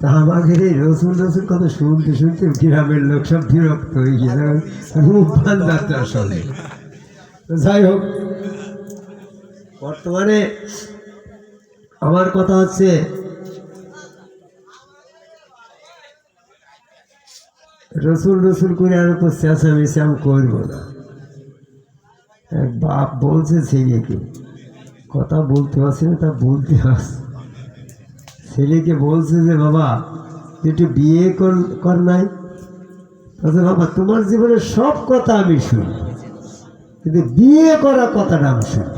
তা কথা শুনতে শুনতে গ্রামের লোক সব বিরক্ত হয়ে গেছে। যাত্রা যাই হোক, বর্তমানে আমার কথা হচ্ছে রসুন রসুন করে আর তো চেঁচামেচি আমি করব না। বাপ বলছে ছেলেকে, কথা বলতে পারছি না, তা বলতে পারছি ছেলেকে বলছে যে, বাবা একটু বিয়ে কর নাই? বলছে, বাবা, তোমার জীবনের সব কথা আমি শুনি, কিন্তু বিয়ে করা কথাটা আমি শুনি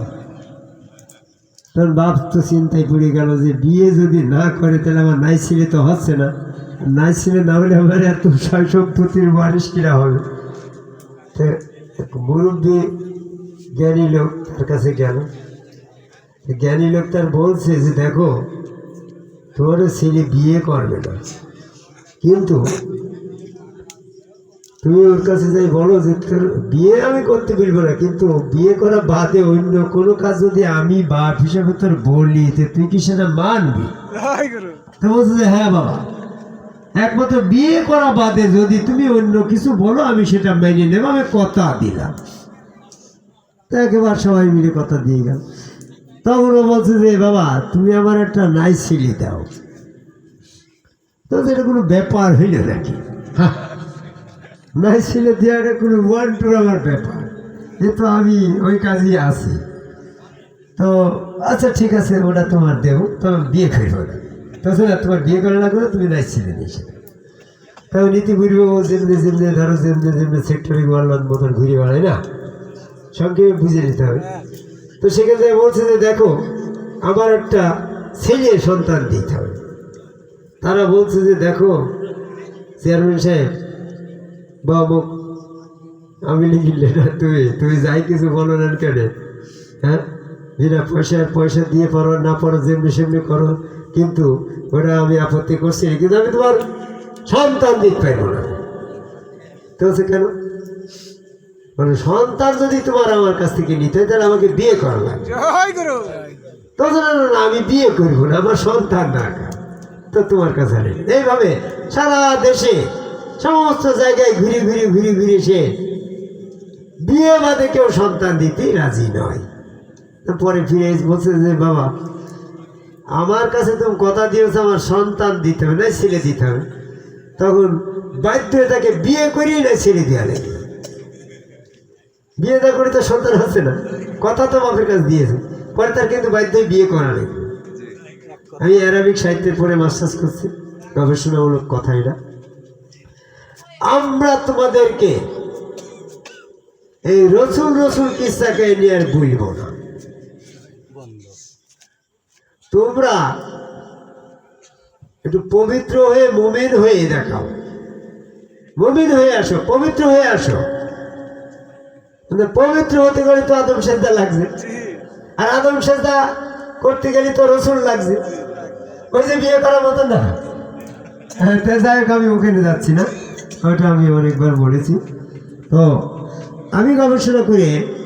তখন বাপ তো চিন্তায় পড়ে গেল যে, বিয়ে যদি না করে, তাহলে আমার নাই ছেলে তো হচ্ছে না। নাই ছেলে না হলে আমার এত সম্পত্তির মানুষ কিনা হবে? মুরব্বী জ্ঞানী লোক তার কাছে গেল। জ্ঞানী লোক তার বলছে যে, দেখো তোর ছেলে বিয়ে করবে না। কিন্তু তুমি ওর কাছে যাই বলো যে তোর বিয়ে আমি করতে বলব না কিন্তু বিয়ে করা বাদে অন্য কোনো কাজ যদি আমি বাপ হিসাবে তোর বলি তো তুই কি সেটা মানবি? তো বলছে যে হ্যাঁ বাবা একমাত্র বিয়ে করা বাদে যদি তুমি অন্য কিছু বলো আমি সেটা মেনে নেব আমি কথা দিলাম। তো একেবারে সবাই মিলে কথা দিয়ে গেল। তখন ও বলছে যে, বাবা, তুমি আমার একটা নাই ছেলে দাও। তো এটা কোনো ব্যাপার হইল নাকি? নাই ছেলে দেওয়াটা কোনো ওয়ান টুর আমার ব্যাপার। এ তো আমি ওই কাজেই আছি। তো আচ্ছা ঠিক আছে, ওটা তোমার দেবো, তোমার বিয়ে করব না তো না তোমার বিয়ে করে না করে তুমি নাই ছেলে নিয়ে সেটা তাও নীতি ও যেমনি যেমনি, ধরো, যেমনি যেমনি সেক্টরে গোয়ালবান মতন ঘুরে বেড়ায় না? সংক্ষেপে বুঝে নিতে হবে। তো সেক্ষেত্রে বলছে যে দেখো, আমার একটা ছেলে সন্তান দিতে হবে। তারা বলছে যে দেখো, চেয়ারম্যান সাহেব বা আমি লিখিলে না তুমি তুমি যাই কিছু বলো না কেন? হ্যাঁ? বিনা পয়সা পয়সা দিয়ে পারো, না পারো, যেমনি সেমনি করো। কিন্তু ওটা আমি আপত্তি করছি। কিন্তু আমি তোমার সন্তান দিতে পারব না। তো কেন? মানে সন্তান যদি তোমার আমার কাছ থেকে নিতে তাহলে আমাকে বিয়ে করা তখন না, না, না, আমি বিয়ে করব না আমার সন্তান দরকার। তো তোমার কাছে নেই। এইভাবে সারা দেশে সমস্ত জায়গায় ঘুরে ঘুরে ঘুরে ঘুরে সে বিয়ে বাদে কেউ সন্তান দিতে রাজি নয়। পরে ফিরে বলছে যে বাবা আমার কাছে তুমি কথা দিয়েছ আমার সন্তান দিতে হবে না ছেলে দিতে হবে। তখন বাধ্য তাকে বিয়ে করিয়ে না ছেলে দেওয়া লাগে বিয়ে না করে তো সন্তান হচ্ছে না। কথা তো বাপের কাছে দিয়েছে। পরে তার কিন্তু বাধ্য হয়ে বিয়ে করা নেই আমি অ্যারাবিক সাহিত্যের পরে মাস্টার্স করছি। গবেষণামূলক কথা এটা। আমরা তোমাদেরকে এই রসুল রসুল কিস্তাকে নিয়ে আর বলব না। তোমরা একটু পবিত্র হয়ে মমিন হয়ে দেখাও। মমিন হয়ে আসো, পবিত্র হয়ে আসো। পবিত্র হতে গেলে তো আদম সেজদা লাগছে। আর আদম সেজদা করতে গেলে তো রসুল লাগছে। ওই যে বিয়ে করার মতো না। হ্যাঁ যাই হোক, আমি ওখানে যাচ্ছি না। ওটা আমি অনেকবার বলেছি। তো আমি গবেষণা করে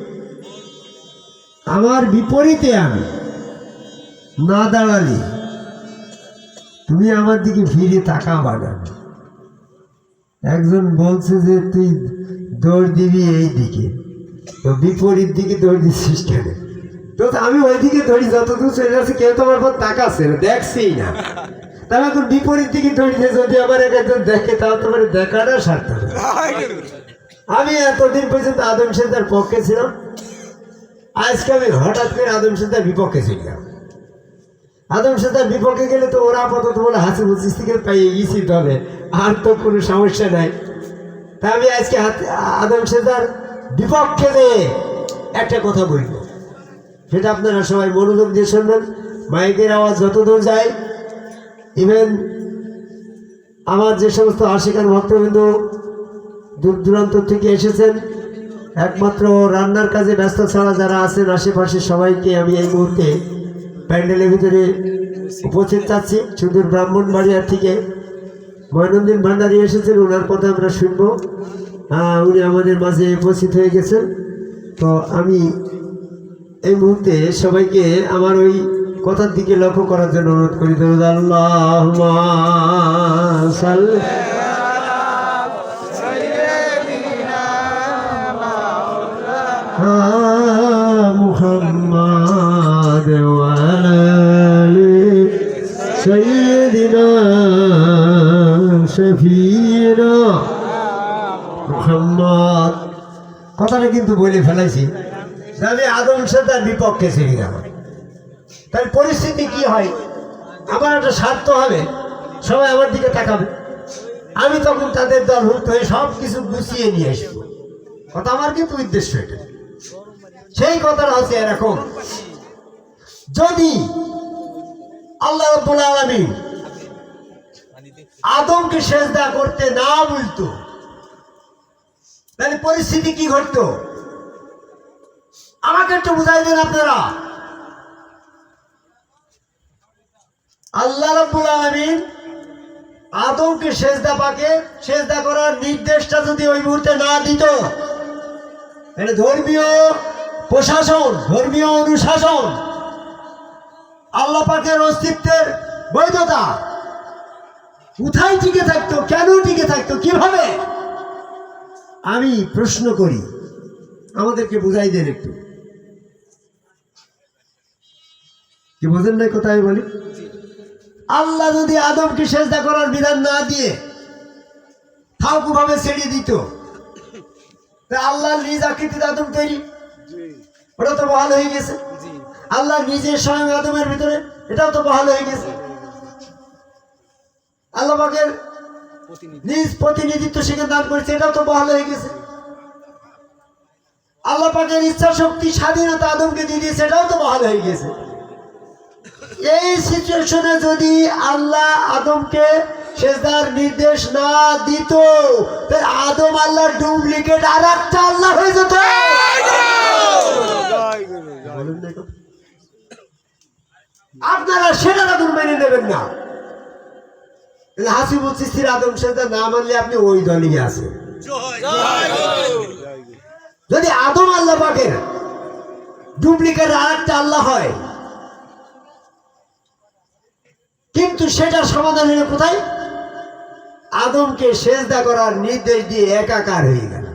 আমার বিপরীতে আমি না দাঁড়ালে তুমি আমার দিকে ফিরে তাকাবা না। একজন বলছে যে, তুই দৌড় দিবি এই দিকে। তো বিপরীত দিকে দৌড় কেন তো আমি ওই দিকে দৌড়ি, যতদূর চলে যাচ্ছে, কেউ তো আমার পর তাকাচ্ছে না, দেখছেই না। তাহলে তোর বিপরীত দিকে দৌড়িতে যদি আমার এক একজন দেখে, তাহলে তোমার দেখাটা সার্থক। আমি এতদিন পর্যন্ত আদম সেদার পক্ষে ছিলাম। আজকে আমি হঠাৎ করে আদম সেদার বিপক্ষে ছিলাম। আদম সেদার বিপক্ষে গেলে তো ওরা আপাতত বলে হাসি বুঝিস থেকে পাইয়ে গেছি তবে আর তো কোনো সমস্যা নাই। তা আমি আজকে আদম সেদার বিপক্ষে দিয়ে একটা কথা বলব। সেটা আপনারা সবাই মনোযোগ দিয়ে শুনবেন। মাইকের আওয়াজ যতদূর যায় ইভেন আমার যে সমস্ত আশিকার ভক্তবৃন্দ দূর দূরান্ত থেকে এসেছেন, একমাত্র রান্নার কাজে ব্যস্ত ছাড়া যারা আছেন আশেপাশে সবাইকে আমি এই মুহূর্তে প্যান্ডেলের ভিতরে উপস্থিত চাচ্ছি সুদূর ব্রাহ্মণবাড়িয়া থেকে ময়নন্দিন ভান্ডারী এসেছেন, ওনার কথা আমরা শুনব। উনি আমাদের মাঝে উপস্থিত হয়ে গেছেন তো আমি এই মুহূর্তে সবাইকে আমার ওই কথার দিকে লক্ষ্য করার জন্য অনুরোধ করি দরুদ আল্লাহ محمد وعلى آل سيدنا شفينا মোহাম্মদ কথাটা কিন্তু বলে ফেলাইছি। আমি আদম তার বিপক্ষে ছেড়ে গেল তাই পরিস্থিতি কি হয়? আমার একটা স্বার্থ হবে। সবাই আমার দিকে তাকাবে। আমি তখন তাদের দল হুট হয়ে সব কিছু গুছিয়ে নিয়ে আসব। কথা আমার কিন্তু উদ্দেশ্য এটা। সেই কথাটা হচ্ছে এরকম। যদি আল্লাহ রব্বুল আলামিন আদমকে সেজদা করতে না বলতো তাহলে পরিস্থিতি কি ঘটতো? আমাকে একটু বুঝাই দেন আপনারা। আল্লাহ রব্বুল আলামিন আদমকে সেজদা পাকে, সেজদা করার নির্দেশটা যদি ওই মুহূর্তে না দিত এটা ধর্মীয় প্রশাসন, ধর্মীয় অনুশাসন, আল্লাহ পাকের অস্তিত্বের বৈধতা কোথায় টিকে থাকতো, কেন টিকে থাকতো, কীভাবে? আমি প্রশ্ন করি। আমাদেরকে বুঝাই দেন একটু। কি বোঝেন নাই কোথায় বলি? আল্লাহ যদি আদমকে সেজদা করার বিধান না দিয়ে থাকু ভাবে ছেড়ে দিত আল্লাহ নিজ আকৃতিতে আদম তৈরি? ওটা তো বহাল হয়ে গেছে। আল্লাহ নিজের স্বয়ং আদমের ভিতরে এটাও তো বহাল হয়ে গেছে। আল্লাহ পাকের নিজ প্রতিনিধিত্ব সেখানে দান করেছে এটাও তো বহাল হয়ে গেছে। আল্লাহ পাকের ইচ্ছা শক্তি স্বাধীনতা আদমকে দিয়ে দিয়েছে এটাও তো বহাল হয়ে গেছে। এই সিচুয়েশনে যদি আল্লাহ আদমকে সেজদার নির্দেশ না দিত তাহলে আদম আল্লাহর ডুপ্লিকেট আর একটা আল্লাহ হয়ে যেত। আপনারা সেটা তখন মেনে নেবেন না। আদম না মানলে আপনি ওই আছেন। যদি আদম আল্লাহ ডুপ্লিকেট আল্লাহ হয়, কিন্তু সেটার সমাধান হলো কোথায়? আদমকে সেজদা করার নির্দেশ দিয়ে একাকার হয়ে গেল।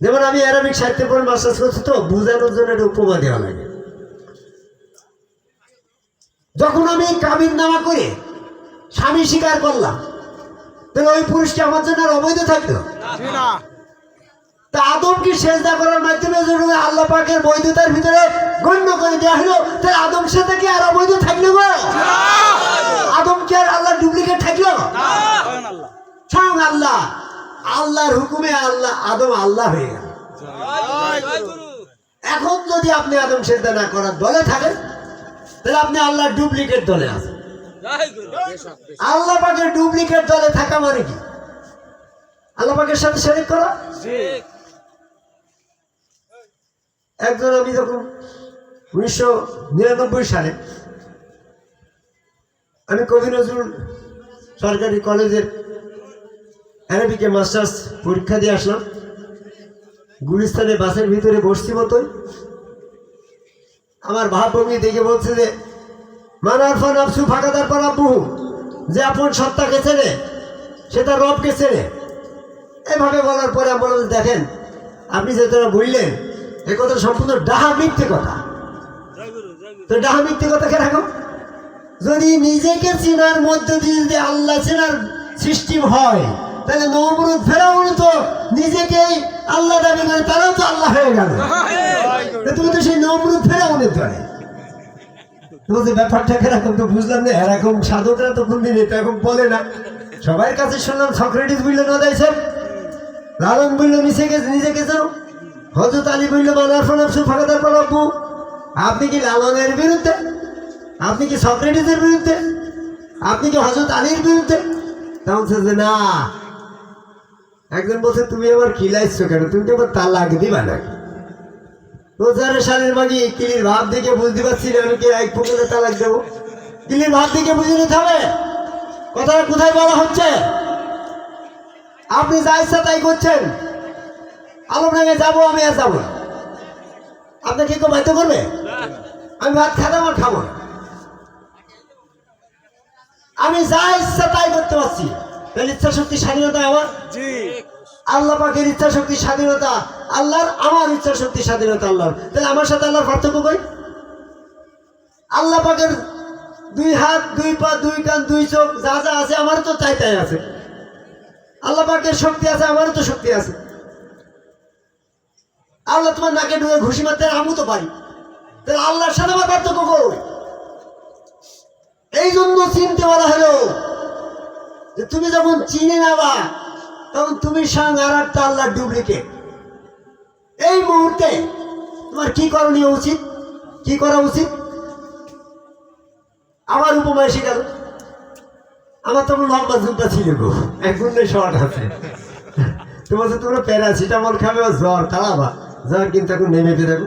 যেমন আমি অ্যারাবিক সাহিত্যের পর মাস্টার্স করছি তো, বুঝানোর জন্য একটা উপমা দেওয়া লাগে। যখন আমি কাবিন নামা করে স্বামী স্বীকার করলাম। তাহলে ওই পুরুষটি আমার জন্য আর অবৈধ থাকতো তা আদমকে সেজদা করার মাধ্যমে যদি আল্লাহ পাকের বৈধতার ভিতরে গণ্য করে দেওয়া হলো? তাহলে আদম সাথে কি আর অবৈধ থাকল গো? আদম কি আর আল্লাহ ডুপ্লিকেট থাকল? স্বয়ং আল্লাহ। আল্লাহর হুকুমে আল্লাহ আদম আল্লাহ হয়ে গেল। এখন যদি আপনি আদম সেজদা না করার দলে থাকেন তাহলে আপনি আল্লাহর ডুপ্লিকেট দলে আছেন। আল্লাহ পাকের ডুপ্লিকেট দলে থাকা মানে কি? আল্লাহ পাকের সাথে শরিক করা? একজন আমি যখন উনিশশো নিরানব্বই সালে আমি কবি নজরুল সরকারি কলেজের অ্যারাবিকে মাস্টার্স পরীক্ষা দিয়ে আসলাম। গুলিস্তানে বাসের ভিতরে বসছি মতোই। আমার ভাবভঙ্গি দেখে বলছে যে মানার ফোন আপসু ফাঁকাদার পর আব্বু যে আপন সত্তাকে চেনে সে তার রবকে চেনে। এভাবে বলার পরে আমি দেখেন আপনি যে তোরা বললেন এ কথা সম্পূর্ণ ডাহা মিথ্যে কথা। তো ডাহা মিথ্যে কথা কে রাখো? যদি নিজেকে চেনার মধ্য দিয়ে যদি আল্লাহ চেনার সৃষ্টি হয় তাহলে নমরুদ ফেরাউন তো নিজেকেই আল্লাহ দাবি করে তারাও তো আল্লাহ হয়ে গেল। তুমি তো সেই নমরুদ ফেরাউনের ধরে তোমাদের ব্যাপারটা এরকম তো বুঝলাম না এরকম সাধকরা তো কোনদিন এটা এখন বলে না। সবার কাছে শুনলাম, সক্রেটিস বলল না দেয় লালন বলল নিজেকে নিজেকে জানো হজরত আলী বলল মানার ফোনার সুফাকাদার পালাব্বু আপনি কি লালনের বিরুদ্ধে? আপনি কি সক্রেটিসের বিরুদ্ধে? আপনি কি হজরত আলীর বিরুদ্ধে? তখন যে, না। একজন বলছে, তুমি আবার খিলাইছো কেন? তুমি কি আবার তালাক দিবা নাকি? রোজারে সালের মাঝে কিলির ভাব দেখে বুঝতে পারছি না আমি কি এক পুকুরে তালাক দেবো? কিলির ভাব দেখে বুঝে নিতে হবে। কথাটা কোথায় বলা হচ্ছে? আপনি যা ইচ্ছা তাই করছেন। আলমডাঙ্গে যাব, আমি আর যাব। আপনাকে কেউ বাধ্য করবে? আমি ভাত খাতাম আর খাব আমি যা ইচ্ছা তাই করতে পারছি। ইচ্ছা শক্তি স্বাধীনতা আমার? আল্লাহ পাকের ইচ্ছা শক্তি, স্বাধীনতা। আল্লাহর, আমার ইচ্ছা শক্তি, স্বাধীনতা আল্লাহর। তাহলে আমার সাথে আল্লাহর পার্থক্য কই? আল্লাহ পাকের দুই হাত, দুই পা, দুই কান, দুই চোখ, যা যা আছে আমার তো তাই তাই আছে। আল্লাহ পাকের শক্তি আছে, আমারও তো শক্তি আছে। আল্লাহ তোমার নাকে ঢুকে ঘুষি মারতে আমু তো পারি। তাহলে আল্লাহর সাথে আমার পার্থক্য কই? এই জন্য চিনতে বলা হলো যে তুমি যখন চিনে নেবা তখন তুমি সঙ্গ আর একটা আল্লাহর ডুপ্লিকেট এই মুহূর্তে তোমার কি করণীয় উচিত? কি করা উচিত? আমার উপমা এসে গেল আমার তখন লম্বা জুতা ছিল গো। এক এখন শর্ট আছে। তোমার তো তোমরা প্যারাসিটামল খাবে জ্বর খাওয়াবা জ্বর কিন্তু এখন নেমে দেখো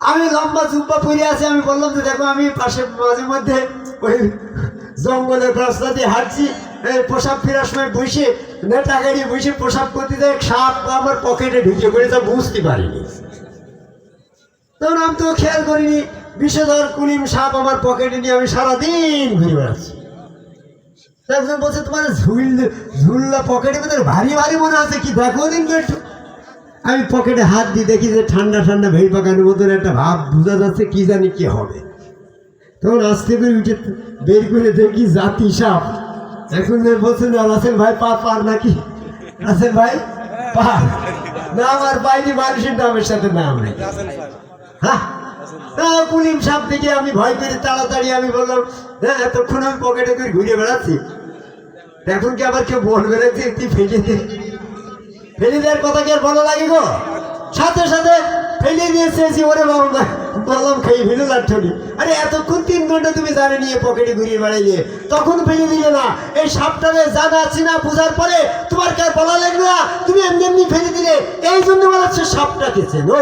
আমি লম্বা জুব্বা পরে আছি, আমি বললাম যে দেখো, আমি পাশে মাঝে মধ্যে ওই জঙ্গলের রাস্তা দিয়ে হাঁটছি, এই পোশাক ফেরার সময় বসে নেটা গাড়ি বসে পোশাক করতে যায়, সাপ আমার পকেটে ঢুকে পড়ে, তা বুঝতে পারিনি। তখন আমি তো খেয়াল করিনি, বিষধর কুলিম সাপ আমার পকেটে নিয়ে আমি সারাদিন ঘুরে বেড়াচ্ছি। একজন বলছে, তোমার ঝুল ঝুললা পকেটে ভিতরে ভারী ভারী মনে আছে কি? দেখো দিন একটু। আমি পকেটে হাত দিয়ে দেখি যে ঠান্ডা ঠান্ডা ভেড় পাকানোর মতন একটা ভাব, বোঝা যাচ্ছে কি জানি কি হবে। তখন আস্তে করে উঠে বের করে দেখি জাতি সাপ। এখন বলছেন না রাসেল ভাই পা পার নাকি? রাসেল ভাই পা না, আমার বাইরে মানুষের নামের সাথে নাম নেই। হ্যাঁ? কুলিম সাপ থেকে আমি ভয় করে তাড়াতাড়ি আমি বললাম হ্যাঁ এতক্ষণ আমি পকেটে করে ঘুরে বেড়াচ্ছি। এখন কি আবার কেউ বলবে যে তুই ফেলে দে। ফেলে দেওয়ার কথা কি আর ভালো লাগে গো? সাথে সাথে ফেলে দিয়েছে ওরে বাবা, বললাম খেয়ে ফেলে লাঠনি আরে এতক্ষণ তিন ঘণ্টা তুমি জানে নিয়ে পকেটে ঘুরিয়ে বেড়াইলে। তখন ফেলে দিলে না। এই সাপটারে জানা চিনা বোঝার পরে, তোমার কার বলা লাগবে না? তুমি এমনি এমনি ফেলে দিলে। এই জন্য বলা হচ্ছে সাপটাকে চেনো।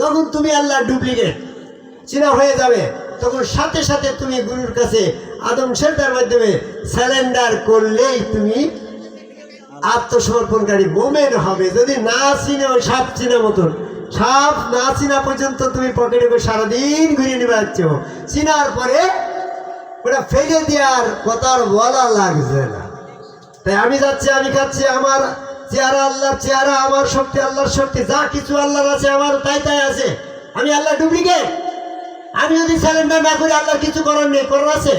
তখন তুমি আল্লাহ ডুপ্লিকেট চিনা হয়ে যাবে। তখন সাথে সাথে তুমি গুরুর কাছে আদম সেন্টার মাধ্যমে স্যালেন্ডার করলেই তুমি আত্মসমর্পণকারী মোমেন হবে। যদি না চিনে, ওই সাপ চিনা মতন। সাপ না চিনা পর্যন্ত তুমি পকেটে করে সারাদিন ঘুরিয়ে নিবে যাচ্ছ চিনার পরে ওটা ফেলে দেওয়ার কথা আর বলা লাগছে না। তাই আমি যাচ্ছি, আমি খাচ্ছি, আমার চেহারা আল্লাহর চেহারা, আমার শক্তি আল্লাহর শক্তি, যা কিছু আল্লাহর আছে, আমার তাই তাই আছে। আমি আল্লাহ ডুপ্লিকেট আমি যদি স্যালেন্ডার না করি, আল্লাহর কিছু করার নেই, করার আছে?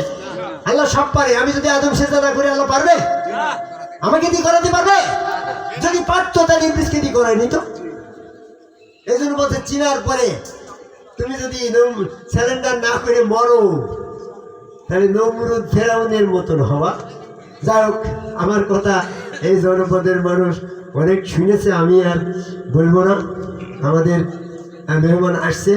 আল্লাহ সব পারে। আমি যদি আদম সেজা না করি, আল্লাহ পারবে? আমাকে দিয়ে করাতে পারবে? যদি পারতো তাহলে ইংলিশকে দিয়ে করায়নি তো এই জন্য বলছে, চিনার পরে তুমি যদি স্যালেন্ডার না করে মরো, তাহলে নমরুদ ফেরাউনের মতন হওয়া। যাই হোক, আমার কথা এই জনপদের মানুষ অনেক শুনেছে, আমি আর বলব না। আমাদের মেহমান আসছে।